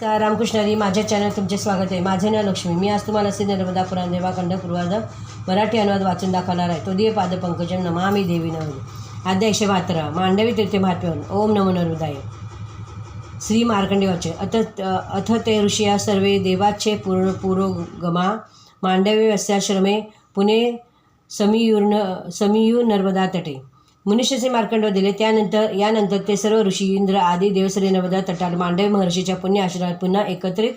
नमस्कार रामकृष्णारी माझ्या चॅनल तुमचे स्वागत आहे. माझे नाव लक्ष्मी. मी आज तुम्हाला श्री नर्मदा पुराण देवाखंड पूर्वार्ध मराठी अनुवाद वाचून दाखवणार आहे. तो दिये पाद पंकजम नमामी देवी नवमी अध्याय एकशे बहात्तरा मांडवी तीर्थे महात्म्यवन ओम नमो नर्मदाय श्री मार्कंडे वाचे अथ अथ ते ऋषिया सर्वे देवाचे पूर्ण पुरोगमा. मांडवी वस्याश्रमे पुणे समीयूर्ण समीयू नर्मदा तटे. मनुष्याचे मार्कंड दिले. त्यानंतर यानंतर ते सर्व ऋषी इंद्र आदी देवसरी नवदा तटात मांडव महर्षीच्या पुण्य आश्रमात पुन्हा एकत्रित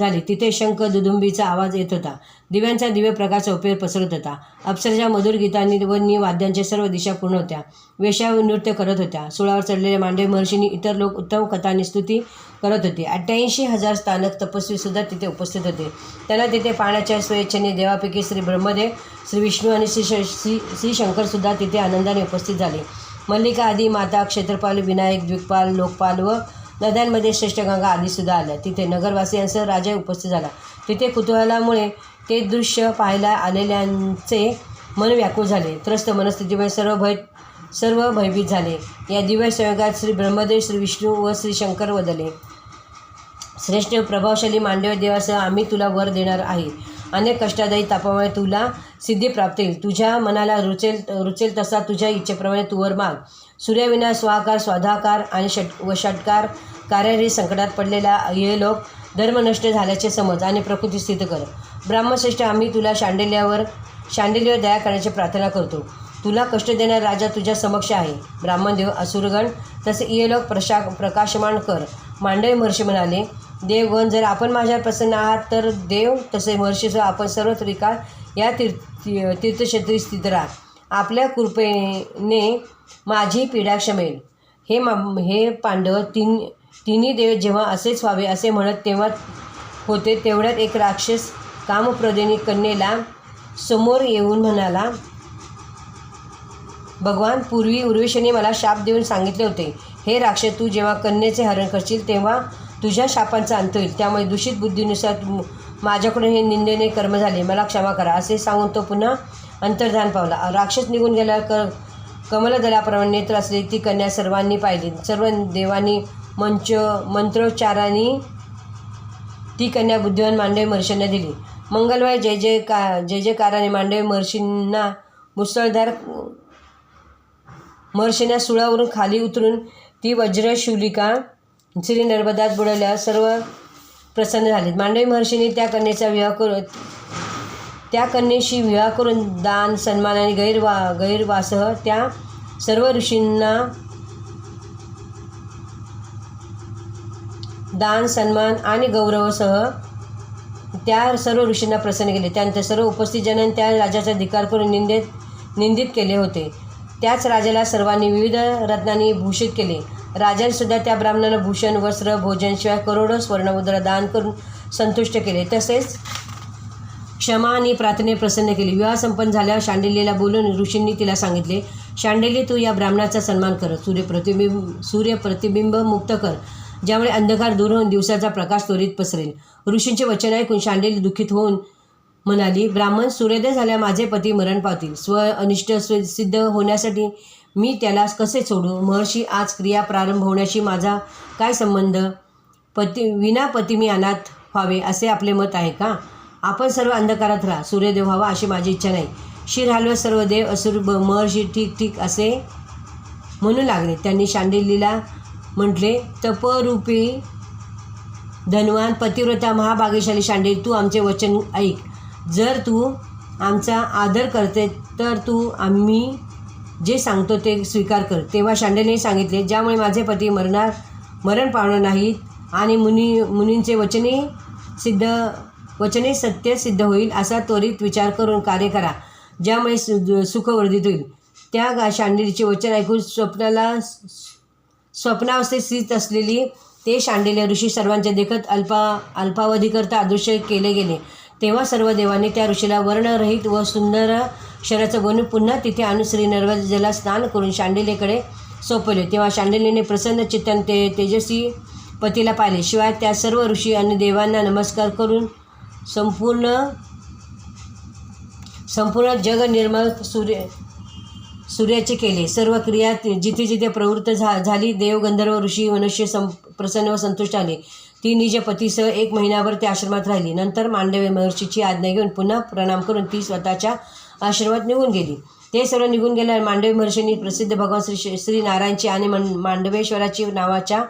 झाले. तिथे शंख दुदुंबीचा आवाज येत होता. दिव्यांचा दिव्य प्रकाश उपयोग पसरत होता. अप्सरच्या मधुर गीतांनी व नि वाद्यांच्या सर्व दिशा पूर्ण होत्या. वेशावर नृत्य करत होत्या. सुळावर चढलेल्या मांडव महर्षींनी इतर लोक उत्तम कथांनी स्तुती करत होते. अठ्ठ्याऐंशी हजार स्थानक तपस्वीसुद्धा तिथे उपस्थित होते. त्यांना तिथे पाण्याच्या स्वेच्छेने देवापैकी श्री ब्रह्मदेव श्री विष्णू आणि श्री श- श्री श्री शंकरसुद्धा तिथे आनंदाने उपस्थित झाले. मल्लिका आदी माता क्षेत्रपाल विनायक द्विकपाल लोकपाल व नद्यांमध्ये श्रेष्ठ गंगा आदीसुद्धा आल्या. तिथे नगरवासियांसह राजा उपस्थित झाला. तिथे कुतूहलामुळे ते दृश्य पाहायला आलेल्यांचे मन व्याकुळ झाले. त्रस्त मनस्थितीमुळे सर्व भय सर्व भयभीत झाले. या दिव्य संयोगात श्री ब्रह्मदेव श्री विष्णू व श्री शंकर वदले. श्रेष्ठ प्रभावशाली मांडव देवासह आम्ही तुला वर देणार आहे. अनेक कष्टादायी तापामुळे तुला सिद्धी प्राप्त होईल. तुझ्या मनाला रुचेल रुचेल तसा तुझ्या इच्छेप्रमाणे तुवर माग. सूर्यविना स्वाकार स्वाधाकार आणि षट व षटकार कार्यारी संकटात पडलेला हे लोक धर्मनष्ट झाल्याचे समज आणि प्रकृती स्थित कर. ब्राह्मश्रेष्ठ आम्ही तुला शांडिल्यावर शांडिल्यवर दया करण्याची प्रार्थना करतो. तुला कष्ट देणारा राजा तुझ्या समक्ष आहे. ब्राह्मणदेव असुरगण तसे इयलोक प्रशा प्रकाशमान कर. मांडवी महर्षी म्हणाले देवगण जर आपण माझ्यावर प्रसन्न आहात तर देव तसे महर्षीसह आपण सर्व त्रिकाळ या तीर्थ तीर्थक्षेत्री स्थित राहा. आपल्या कृपेने माझी पीडा क्षमेल. हे मा हे पांडव तीन तिन्ही देव जेव्हा असेच व्हावे असे म्हणत तेव्हा होते तेवढ्यात एक राक्षस कामप्रदेनी कन्येला समोर येऊन म्हणाला भगवान पूर्वी उर्वेशीने मला शाप देऊन सांगितले होते. हे राक्षस तू जेव्हा कन्येचे हरण करशील तेव्हा तुझ्या शापांचा अंत होईल. त्यामुळे दूषित बुद्धीनुसार माझ्याकडून हे निंदेने कर्म झाले. मला क्षमा करा. असे सांगून तो पुन्हा अंतर्धान पावला. राक्षस निघून गेल्यावर क कमलदलाप्रमाणे नेत्र असलेली ती कन्या सर्वांनी पाहिली. सर्व देवांनी मंच मंत्रोच्चारांनी ती कन्या बुद्धिवान मांडवी महर्षींना दिली. मंगलवार जय जय का जय जयकाराने मांडवी महर्षींना मुसळधार महर्षींना सुळावरून खाली उतरून ती वज्रशुलिका श्री नर्मदात बुडवल्या सर्व प्रसन्न झाले मांडवी महर्षीने त्या कन्येचा विवाह करून त्या कन्येशी विवाह करून दान सन्मान आणि गैरवा गैरवासह त्या सर्व ऋषींना दान सन्मान आणि गौरवासह त्या सर्व ऋषींना प्रसन्न केले. त्यानंतर सर्व उपस्थित जणांनी त्या राजाचा धिकार करून निंदेत निंदित केले होते. त्याच राजाला सर्वांनी विविध रत्नांनी भूषित केले. राजांसुद्धा त्या ब्राह्मणाला भूषण वस्त्र भोजनशिवाय करोडो स्वर्णमुद्रा दान करून संतुष्ट केले. तसेच क्षमा आणि प्रार्थने प्रसन्न केली. विवाह संपन्न झाल्यावर शांडिलीला बोलून ऋषींनी तिला सांगितले शांडिली तू या ब्राह्मणाचा सन्मान कर. सूर्य प्रतिबिंब सूर्य प्रतिबिंब मुक्त कर ज्यामुळे अंधकार दूर होऊन दिवसाचा प्रकाश त्वरित पसरेल. ऋषींचे वचन ऐकून शांडिली दुःखित होऊन म्हणाली ब्राह्मण सूर्योदय झाल्या माझे पती मरण पावतील. स्व अनिष्ट सिद्ध होण्यासाठी मी त्याला कसे सोडू? महर्षी आज क्रिया प्रारंभ होण्याशी माझा काय संबंध? पती विना पती मी अनाथ व्हावे असे आपले मत आहे का? आपण सर्व अंधकारात राहा. सूर्यदेव व्हावा अशी माझी इच्छा नाही. शिर हलवत सर्व देव असुर ब- महर्षी ठीक ठीक असे म्हणू लागले. त्यांनी शांडिलीला म्हटले तपरूपी धनवान पतिव्रता महाभाग्यशाली शांडिल तू आमचे वचन ऐक. जर तू आमचा आदर करते तर तू आम्ही जे सांगतो ते स्वीकार कर. तेव्हा शांडेने सांगितले ज्यामुळे माझे पती मरणार मरण पावणार नाहीत आणि मुनी मुनींचे वचने सिद्ध वचने सत्य सिद्ध होईल असा त्वरित विचार करून कार्य करा ज्यामुळे सु सुखवर्धित होईल. त्या गा शांडिलीचे वचन ऐकून स्वप्नाला स्वप्नावस्थेत स्थित असलेली ते शांडिल्य ऋषी सर्वांच्या देखत अल्पा अल्पावधीकरता अदृश्य केले गेले. तेव्हा सर्व देवांनी त्या ऋषीला वर्णरहित व सुंदर शरीराचं बनून पुन्हा तिथे अनुसरी नर्मदेला स्नान करून शांडिलेकडे सोपवले. तेव्हा शांडिलेने प्रसन्न चित्तन ते तेजस्वी पतीला पाहिले. शिवाय त्या सर्व ऋषी आणि देवांना नमस्कार करून संपूर्ण संपूर्ण जग निर्मळ सूर्य सूर्याचे केले. सर्व क्रिया जिथे जिथे प्रवृत्त झा झाली देव गंधर्व ऋषी मनुष्य सं प्रसन्न व संतुष्ट आले. ती निज पतीसह एक महिनाभर त्या आश्रमात राहिली. नंतर मांडव्य महर्षीची आज्ञा घेऊन पुन्हा प्रणाम करून ती स्वतःच्या आश्रमात निघून गेली. ते सर्व निघून गेल्यावर मांडवी महर्षींनी प्रसिद्ध भगवान श्री श्री नारायणची आणि मांडवेश्वराची नावाच्या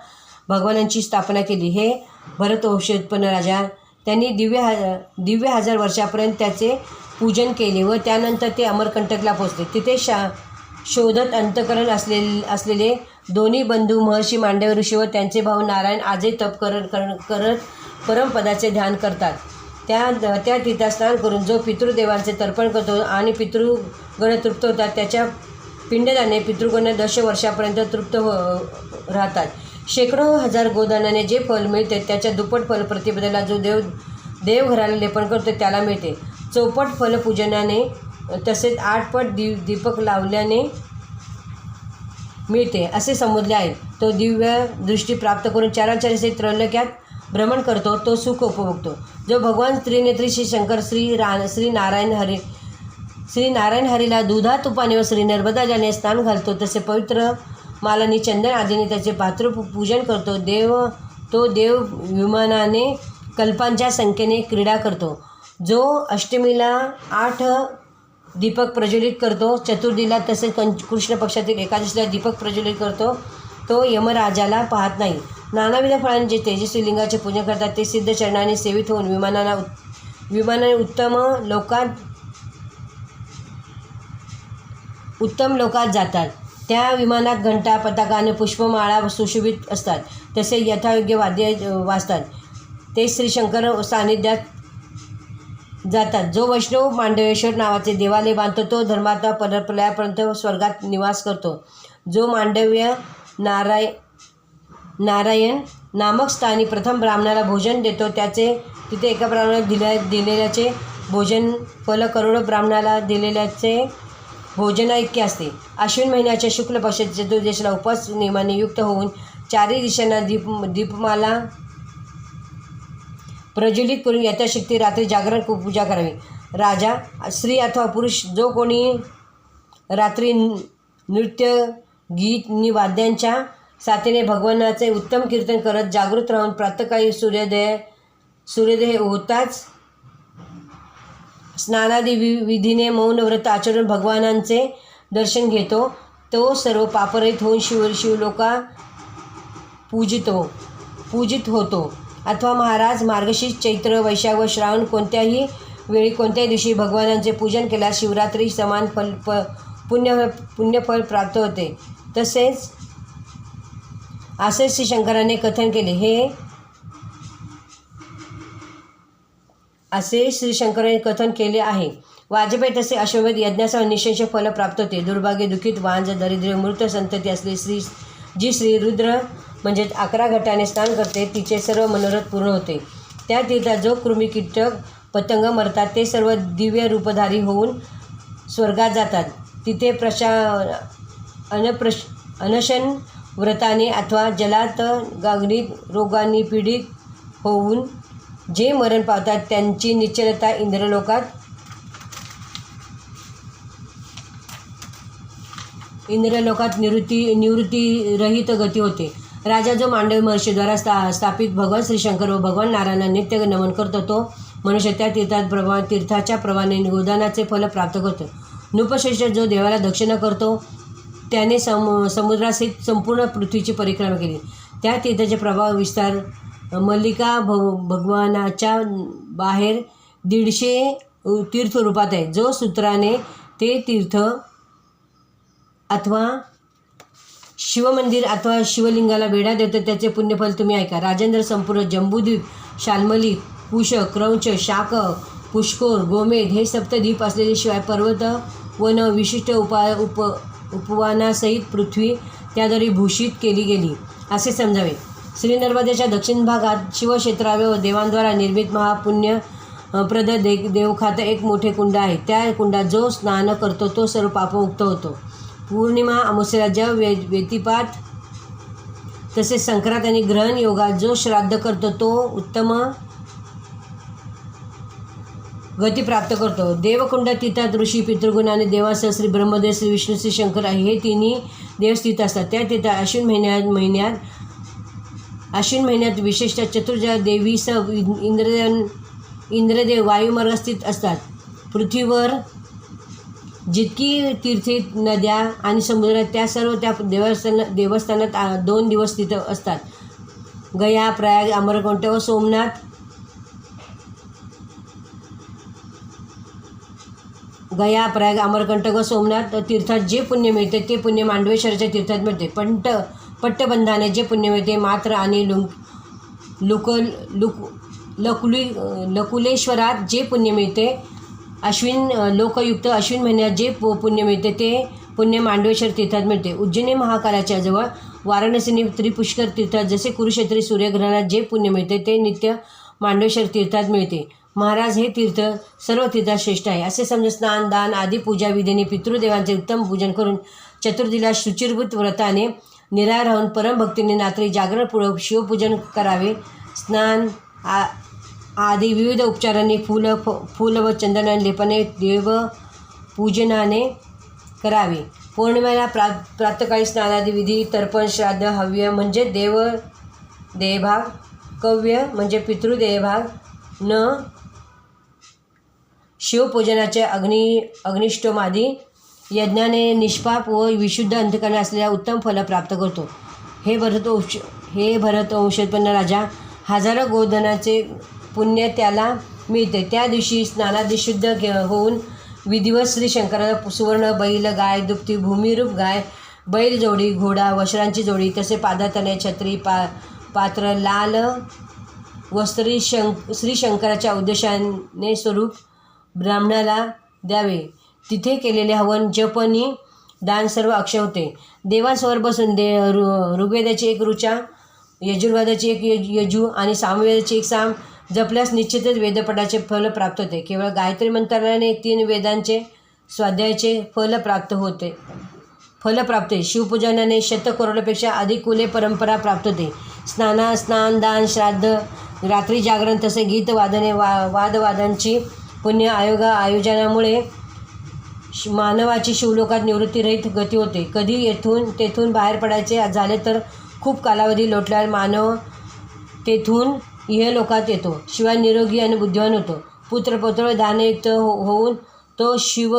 भगवानांची स्थापना केली. हे भरत वंशोत्पन्न राजा त्यांनी दिव्य हा दिव्य हजार वर्षापर्यंत त्याचे पूजन केले व त्यानंतर ते अमरकंटकला पोचले तिथे शा शोधत अंतकरण असले असलेले दोन्ही बंधू महर्षी मांडव ऋषी व त्यांचे भाऊ नारायण आजही तप कर करत परमपदाचे ध्यान करतात. त्या त्या तीर्थात स्नान करून जो पितृदेवांचे तर्पण करतो आणि पितृगण तृप्त होतात त्याच्या पिंडदाने पितृगण दश वर्षापर्यंत तृप्त हो राहतात. शेकडो हजार गोदानाने जे फल मिळते त्याच्या दुप्पट फल प्रतिपदेला जो देव देवघराला लेपन करतो त्याला मिळते. चौपट फलपूजनाने तसेच आठपट दि दीपक लावल्याने मिळते असे समजले आहे. तो दिव्य दृष्टी प्राप्त करून चाराचारीचे त्रैलोक्यात भ्रमण करतो तो सुख उपभोगतो. जो भगवान त्रिनेत्री श्री शंकर श्री रा श्री नारायण हरी श्री नारायण हरीला दुधा तुपाने व श्री नर्मदा जाने स्नान घालतो तसे पवित्र मालानी चंदन आदीने त्याचे पात्र पूजन करतो. देव तो देव विमानाने कल्पांच्या संख्येने क्रीडा करतो. जो अष्टमीला आठ दीपक प्रज्वलित करतो चतुर्थीला तसेच कंच कृष्ण पक्षातील एकादशीला दीपक प्रज्वलित करतो तो यमराजाला पाहत नाही. नानाविध फळांचे तेजस्वी लिंगाचे पूजन करतात ते सिद्ध चरणाने सेवित होऊन विमानाला उत- विमानाने उत्तम लोकात उत्तम लोकात जातात. त्या विमानात घंटा पताका आणि पुष्पमाळा सुशोभित असतात. तसे यथायोग्य वाद्य वाजतात. ते श्री शंकर जातात. जो वैष्णव मांडवेश्वर नावाचे देवालय बांधतो तो धर्मात्मा परपल्यापर्यंत स्वर्गात निवास करतो. जो मांडव्य नाराय नारायण नामक स्थानी प्रथम ब्राह्मणाला भोजन देतो त्याचे तिथे एका ब्राह्मणाला दिल्या दिलेल्याचे भोजन फल करोडो ब्राह्मणाला दिलेल्याचे भोजना इतके असते. अश्विन महिन्याच्या शुक्ल पक्षाच्या चतुर्दशीला उपास नियमाने युक्त होऊन चारही दिशांना दीप दीपमाला प्रज्वलित करून यथाशक्ती रात्री जागरण पूजा करावी. राजा स्त्री अथवा पुरुष जो कोणी रात्री नृत्य गीत नि वाद्यांच्या साथीने भगवानाचे उत्तम कीर्तन करत जागृत राहून प्रातःकाळी सूर्योदय सूर्योदय होताच स्नानादी वि विधीने मौन व्रत आचरून भगवानांचे दर्शन घेतो. तो सर्व पापरहित होऊन शिव शिवलोका पूजितो पूजित होतो. अथवा महाराज मार्गशीर्ष चैत्र वैशाख व श्रावण कोणत्याही वेळी कोणत्याही दिवशी भगवानांचे पूजन केल्यास शिवरात्री समान फल प पुण्य पुण्यफल प्राप्त होते. तसेच असे श्री शंकराने कथन केले. हे असे श्री शंकराने कथन केले आहे. वाजपेयी तसे अश्वमेध यज्ञासह निशंश फल प्राप्त होते. दुर्भाग्य दुखित वांज दरिद्र मृत संतती असली श्री जी श्री रुद्र म्हणजेच अकरा घटाने स्नान करते तिचे सर्व मनोरथ पूर्ण होते. त्या तीर्थात जो कृमी कीटक पतंग मरतात ते सर्व दिव्य रूपधारी होऊन स्वर्गात जातात. तिथे प्रशा अनप्रश अनशन व्रताने अथवा जलात गागणित रोगांनी पीडित होऊन जे मरण पावतात त्यांची निश्चलता इंद्रलोकात इंद्रलोकात निवृत्ती निवृत्तीरहित गती होते. राजा जो मांडवी महर्षी द्वारा स्था स्थापित भगवान श्रीशंकर व भगवान नारायणांना नित्य नमन करतो तो मनुष्य त्या तीर्थात प्रभा तीर्थाच्या प्रमाणे गोदानाचे फल प्राप्त करतो. नृपश्रेष्ठ जो देवाला दक्षिणा करतो त्याने सम समुद्रासहित संपूर्ण पृथ्वीची परिक्रमा केली. त्या तीर्थाचे प्रभाव विस्तार मल्लिका भव भगवानाच्या बाहेर दीडशे तीर्थ तीर्थरूपात आहे. जो सूत्राने ते तीर्थ अथवा शिवमंदिर अथवा शिवलिंगाला वेढा देतो त्याचे पुण्यफल तुम्ही ऐका. राजेंद्र संपूर्ण जंबूद्वीप शाल्मली कुश क्रौंच शाक पुष्कोर गोमेद हे सप्तद्वीप असलेले शिवाय पर्वत वन विशिष्ट उपा उप उपवानासहित पृथ्वी त्याद्वारे भूषित केली गेली. असे समजावे. श्री नर्मदेच्या दक्षिण भागात शिवक्षेत्रावे व देवांद्वारा निर्मित महापुण्य प्रद दे देवखात एक मोठे कुंड आहे. त्या कुंडात जो स्नान करतो तो सर्व पापमुक्त होतो. पौर्णिमा अमावस्येला जव वे व्यतिपात तसेच संक्रांत आणि ग्रहण योगात जो श्राद्ध करतो तो उत्तम गती प्राप्त करतो. देवकुंड तिथात ऋषी पितृगुण आणि देवासह श्री ब्रह्मदेव श्री विष्णू श्री शंकर आहे हे तिन्ही देवस्थित असतात. त्या तिथं अश्विन महिन्यात महिन्यात अश्विन महिन्यात विशेषतः चतुर्जा देवीसह इंद्रदेव इंद्रदेव वायुमार्गात स्थित असतात. पृथ्वीवर जितकी तीर्थे नद्या आणि समुद्र त्या सर्व त्या देवस्थान देवस्थानात दोन दिवस तिथं असतात. गया प्रयाग अमरकोंट व सोमनाथ. गया प्रयाग अमरकंटक व सोमनाथ तीर्थात जे पुण्य मिळते ते पुण्य मांडवेश्वराच्या तीर्थात मिळते. पंट पट्टबंधाने जे पुण्य मिळते मात्र आणि लुंक लुक लुक लकुली लकुलेश्वरात जे पुण्य मिळते अश्विन लोकयुक्त अश्विन महिन्यात जे पु पुण्य मिळते ते पुण्य मांडवेश्वर तीर्थात मिळते. उज्जैनी महाकालाच्या जवळ वाराणसीने त्रिपुष्कर तीर्थात जसे कुरुक्षेत्री सूर्यग्रहणात जे पुण्य मिळते ते नित्य मांडवेश्वर तीर्थात मिळते. महाराज हे तीर्थ सर्व तीर्थात श्रेष्ठ आहे. असे समजून स्नान दान आदी पूजा विधीने पितृदेवांचे उत्तम पूजन करून चतुर्थीला शुचिरभूत व्रताने निराळ राहून परमभक्तीने रात्री जागरणपूर्वक शिवपूजन करावे. स्नान आ आदी विविध उपचारांनी फुलं फ फुलं व चंदनाने लेपने देव पूजनाने करावे. पौर्णिमेला प्रा प्रातकाळी स्नानादी विधी तर्पण श्राद्ध हव्य म्हणजे देव देहभाग कव्य म्हणजे पितृदेहभाग न शिवपूजनाचे अग्नि अग्निष्टोमादी यज्ञाने निष्पाप व विशुद्ध अंतकरणे असलेल्या उत्तम फल प्राप्त करतो. हे भरत हे भरत वंशोत्पन्न राजा हजारो गोधनाचे पुण्य त्याला मिळते. त्या दिवशी स्नानादी शुद्ध घे होऊन विधिवत श्री शंकराला सुवर्ण बैल गाय दुभती भूमिरूप गाय बैल जोडी घोडा वस्त्रांची जोडी तसे पादातने छत्री पा पात्र लाल वस्त्री शंक श्री शंकराच्या उद्देशाने स्वरूप ब्राह्मणाला द्यावे. तिथे केलेले हवन जपनी दान सर्व अक्षय होते देवांसवर बसून दे ऋ ऋग्वेदाची एक ऋचा यजुर्वेदाची एक यज यजू आणि सामवेदाची एक साम जपल्यास निश्चितच वेदपटाचे फल प्राप्त होते. केवळ गायत्री मंत्राने तीन वेदांचे स्वाध्यायाचे फल प्राप्त होते. फल प्राप्त होते. शिवपूजनाने शतकरोडपेक्षा अधिक कुले परंपरा प्राप्त होते. स्नाना स्नान दान श्राद्ध रात्री जागरण तसे गीत वादने वा वादवादांची पुण्य आयोगा आयोजनामुळे मानवाची शिवलोकात निवृत्तीरहित गती होते. कधी येथून तेथून बाहेर पडायचे झाले तर खूप कालावधी लोटल्यावर मानव तेथून इहलोकात येतो. शिवाय निरोगी आणि बुद्धिवान होतो. पुत्रपौत्र दानयुक्त हो होऊन तो शिव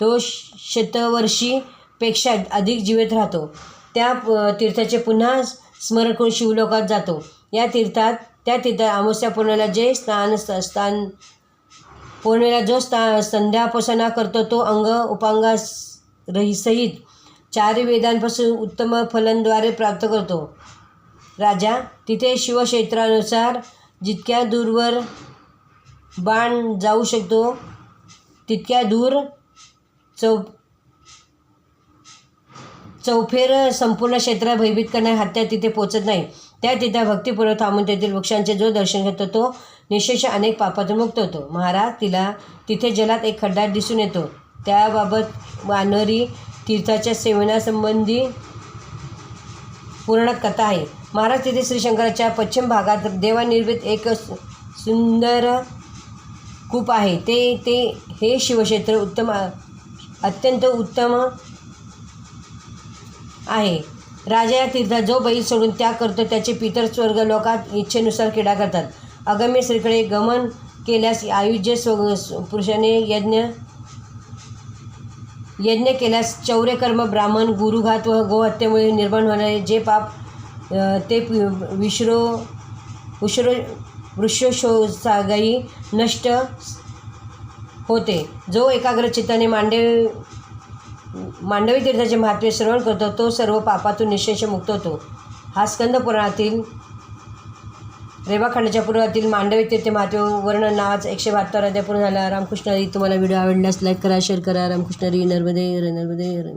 तो शतवर्षीपेक्षा अधिक जीवित राहतो. त्या तीर्थाचे पुन्हा स्मरण करून शिवलोकात जातो. या तीर्थात त्या तीर्थात अमावस्या पौर्णिमेला जे स्नान स्थान पौर्णिमेला जो स्था संध्यापोसना करतो तो अंग उपांगा रही सहित चार वेदांपासून उत्तम फलनद्वारे प्राप्त करतो. राजा तिथे शिवक्षेत्रानुसार जितक्या दूरवर बाण जाऊ शकतो तितक्या दूर चौ चौफेर संपूर्ण क्षेत्र भयभीत करणारे हत्या तिथे पोचत नाही. त्या तिथे भक्तिपूर्वक थांबून तेथील वृक्षांचे जो दर्शन करतो तो निशेष अनेक पापातून मुक्त होतो. महाराज तिला तिथे जलात एक खड्डा दिसून येतो. त्याबाबत वानरी तीर्थाच्या सेवनासंबंधी पूर्ण कथा आहे. महाराज तिथे श्री शंकराच्या पश्चिम भागात देवानिर्मित एक सु- सुंदर कूप आहे. ते ते हे शिवक्षेत्र उत्तम अत्यंत उत्तम आहे. राजा या तीर्थात जो बैल सोडून त्याग करतो त्याचे पितर स्वर्ग लोकात इच्छेनुसार क्रीडा करतात. अगम्य श्रीकडे गमन केल्यास आयुज्य स्व पुरुषाने यज्ञ यज्ञ केल्यास चौर्यकर्म ब्राह्मण गुरुघात व गोहत्येमुळे निर्माण होणारे जे पाप ते विश्रो उश्रो वृक्षोषोसागाई नष्ट होते. जो एकाग्र चित्ताने मांडे मांडवी तीर्थाचे महात्म्य श्रवण करतो तो सर्व पापातून निशेष मुक्त होतो. हा स्कंद पुराणातील रेवाखंडाच्या पूर्वातील मांडवी तीर्थ महात्म्य वर्णन नावाचा एकशे बहात्तर अध्याय पूर्ण झाला. रामकृष्ण हरी तुम्हाला व्हिडिओ आवडल्यास लाईक करा शेअर करा. रामकृष्ण हरी नर्मदे हर नर्मदे